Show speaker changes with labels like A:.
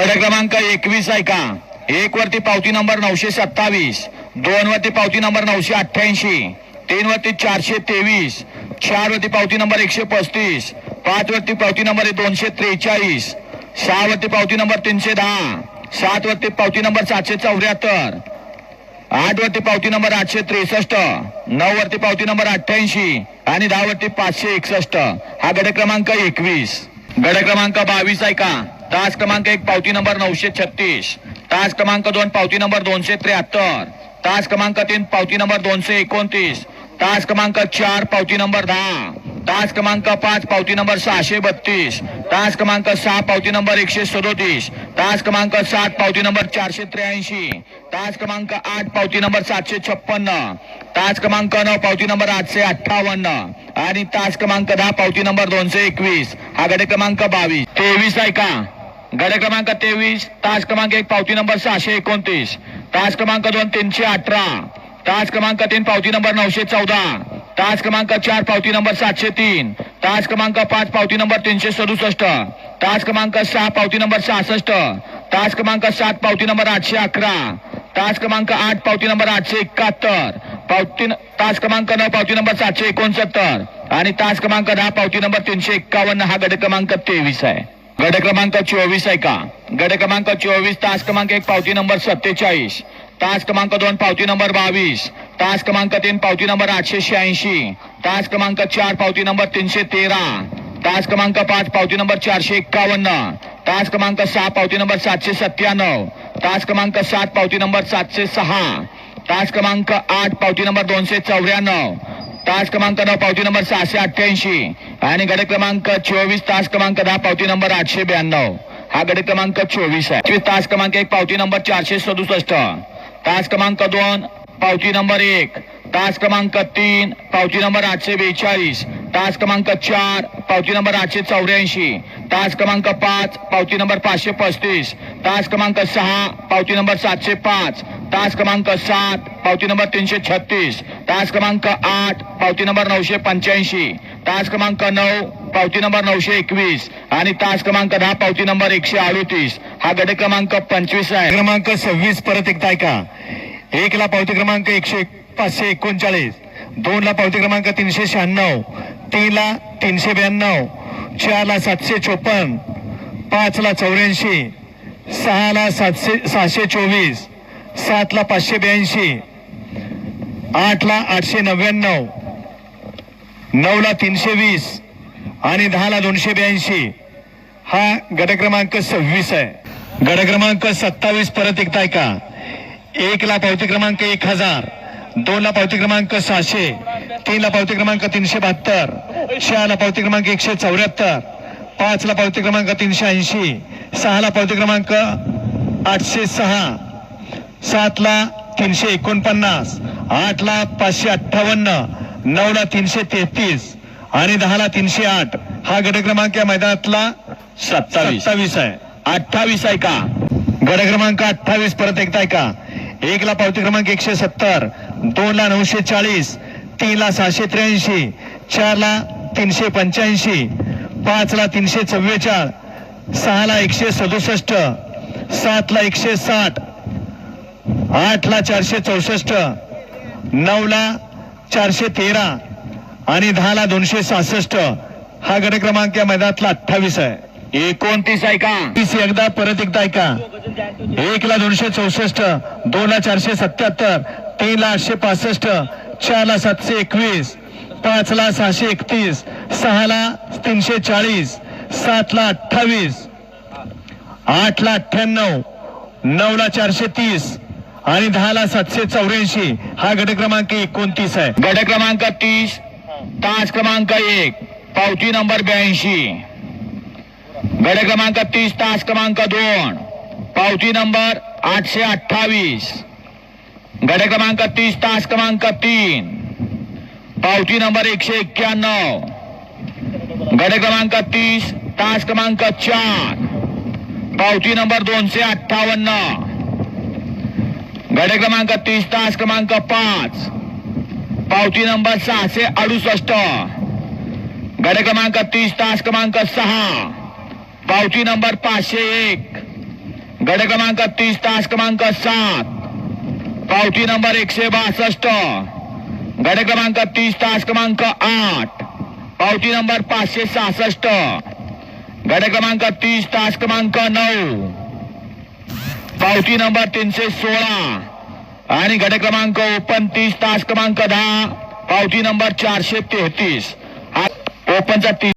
A: गड क्रमांक एकवीस ऐका एक वरती पावती नंबर नऊशे सत्तावीस दोन वरती पावती नंबर नऊशे अठ्ठ्याऐंशी तीन वरती चारशे तेवीस चार वरती पावती नंबर एकशे पस्तीस पाच वरती पावती नंबर दोनशे त्रेचाळीस सहा वरती पावती नंबर तीनशे दहा सात वरती पावती नंबर सातशे चौऱ्याहत्तर आठ वरती पावती नंबर आठशे त्रेसष्ट नऊ वरती पावती नंबर अठ्ठ्याऐंशी आणि दहा वरती पाचशे एकसष्ट. हा गड क्रमांक एकवीस. गड क्रमांक बावीस ऐका तास क्रमांक एक पावती नंबर नऊशे छत्तीस तास क्रमांक दोन पावती नंबर दोनशे त्र्याहत्तर तास क्रमांक तीन पावती नंबर दोनशे एकोणतीस तास क्रमांक चार पावती नंबर दहा तास क्रमांक पाच पावती नंबर सहाशे बत्तीस तास क्रमांक सहा पावती नंबर एकशे सदोतीस तास क्रमांक सात पावती नंबर चारशे त्र्याऐंशी तास क्रमांक आठ पावती नंबर सातशे छप्पन्न तास क्रमांक नऊ पावती नंबर आठशे अठ्ठावन्न आणि तास क्रमांक दहा पावती नंबर दोनशे एकवीस हा गड क्रमांक बावीस तेवीस आहे का गड क्रमांक तेवीस तास क्रमांक एक पावती नंबर सहाशे एकोणतीस तास क्रमांक दोन तीनशे अठरा तास क्रमांक तीन पावती नंबर नऊशे चौदा तास क्रमांक चार पावती नंबर सातशे तीन तास क्रमांक पाच पावती नंबर तीनशे सदुसष्ट तास क्रमांक सहा पावती नंबर सहासष्ट तास क्रमांक सात पावती नंबर आठशे अकरा तास क्रमांक आठ पावती नंबर आठशे एकाहत्तर पावती न- तास क्रमांक नऊ पावती नंबर सातशे एकोणसत्तर आणि तास क्रमांक दहा पावती नंबर तीनशे एक्कावन्न हा गड क्रमांक तेवीस आहे गड क्रमांक चोवीस आहे का? गड क्रमांक चोवीस, तास क्रमांक एक, पावती नंबर सत्तेचाळीस. तास क्रमांक दोन, पावती नंबर बावीस. तास क्रमांक तीन, पावती नंबर आठशे शहाऐंशी. तास क्रमांक चार, पावती नंबर तीनशे तेरा. तास क्रमांक पाच, पावती नंबर चारशे एक्कावन्न. तास क्रमांक सहा, पावती नंबर सातशे सत्त्याण्णव. तास क्रमांक सात, पावती नंबर सातशे सहा. तास क्रमांक आठ, पावती नंबर दोनशे चौऱ्याण्णव. तास क्रमांक नऊ, पावती नंबर सहाशे अठ्ठ्याऐंशी. आणि गड क्रमांक चोवीस तास क्रमांक दहा पावती नंबर आठशे ब्याण्णव. हा गड क्रमांक चोवीस आहे. तास क्रमांक एक पावती नंबर चारशे सदुसष्ट. तास क्रमांक दोन पावती नंबर एक. तास क्रमांक तीन पावती नंबर आठशे बेचाळीस. तास क्रमांक चार पावती नंबर आठशे चौऱ्याऐंशी. तास क्रमांक पाच पावती नंबर पाचशे पस्तीस. तास क्रमांक सहा पावती नंबर सातशे पाच. तास क्रमांक सात पावती नंबर तीनशे छत्तीस. तास क्रमांक आठ पावती नंबर नऊशे पंच्याऐंशी. तास क्रमांक नऊ पावती नंबर नऊशे एकवीस आणि तास क्रमांक दहा पावती नंबर एकशे अडोतीस. हा गड क्रमांक पंचवीस आहे.
B: क्रमांक सव्वीस परत एकदा ऐका. एक ला पावती क्रमांक एकशे पाचशे एकोणचाळीस. दोन ला पावती क्रमांक तीनशे शहाण्णव. तीन ला तीनशे ब्याण्णव. चार ला सातशे चोपन्न. पाच ला चौऱ्याऐंशी. सहा ला सातशे सहाशे चोवीस. सात ला पाचशे ब्याऐंशी. आठ ला आठशे नव्याण्णव. नऊला तीनशे वीस आणि दहाला दोनशे ब्याऐंशी. हा गट क्रमांक सव्वीस आहे. गट क्रमांक सत्तावीस परत एकदा ऐका एक ला पावती क्रमांक एक हजार दोन ला पावती क्रमांक सहाशे तीन ला पावती क्रमांक तीनशे बहात्तर चार ला पावती क्रमांक एकशे चौऱ्याहत्तर पाच ला पावती क्रमांक तीनशे ऐंशी सहा ला पावती क्रमांक आठशे सहा सात ला तीनशे एकोणपन्नास आठ ला पाचशे अठ्ठावन्न नऊ ला तीनशे तेहतीस आणि दहा ला तीनशे आठ. हा गट क्रमांक या मैदानातला
A: सत्तावीस.
B: सत्तावीस आहे.
A: अठ्ठावीस आहे का?
B: गड क्रमांक अठ्ठावीस परत एकदा ऐका एक ला पावती क्रमांक एकशे सत्तर दोन ला नऊशे चाळीस तीन ला सहाशे त्र्याऐंशी चार ला तीनशे पंच्याऐंशी पाच ला तीनशे चव्वेचाळ सहा ला एकशे सदुसष्ट सात ला एकशे साठ आठ ला चारशे चौसष्ट नऊ ला चारशे तेरा आणि दहा ला दोनशे सहासष्ट. हा गड क्रमांक या मैदानातला अठ्ठावीस आहे.
A: एकोणतीस आहे का?
B: तीस एकदा परत एकदा ऐका एक ला दोनशे चौसष्ट दोन ला चारशे सत्याहत्तर तीन ला आठशे पासष्ट चार ला सातशे एकवीस पाच ला सहाशे एकतीस सहा ला तीनशे चाळीस सात ला अठ्ठावीस आठ ला अठ्ठ्याण्णव नऊ ला चारशे तीस आणि दहाला सातशे चौऱ्याऐंशी. हा गट क्रमांक एकोणतीस आहे.
A: गट क्रमांक तीस तास क्रमांक एक पावती नंबर ब्याऐंशी. गड क्रमांक तीस तास क्रमांक दोन पावती नंबर आठशे अठ्ठावीस. गड क्रमांक तीस तास क्रमांक तीन पावती नंबर एकशे एक्क्याण्णव. गड क्रमांक तीस तास क्रमांक चार पावती नंबर दोनशे अठ्ठावन्न. गट क्रमांक तीस तास क्रमांक पाच. पावती नंबर सहाशे अडुसष्ट. गट क्रमांक तीस तास क्रमांक सहा. पावती नंबर पाचशे एक. गट क्रमांक तीस तास क्रमांक सात. पावती नंबर एकशे बासष्ट. गट क्रमांक तीस तास क्रमांक आठ. पावती नंबर पाचशे सहासष्ट. गट क्रमांक तीस तास क्रमांक नऊ. पावती नंबर तीनशे सोळा. आणि गट क्रमांक ओपन तीस तास क्रमांक दहा. पावती नंबर चारशे तेहतीस. ओपनचा तीस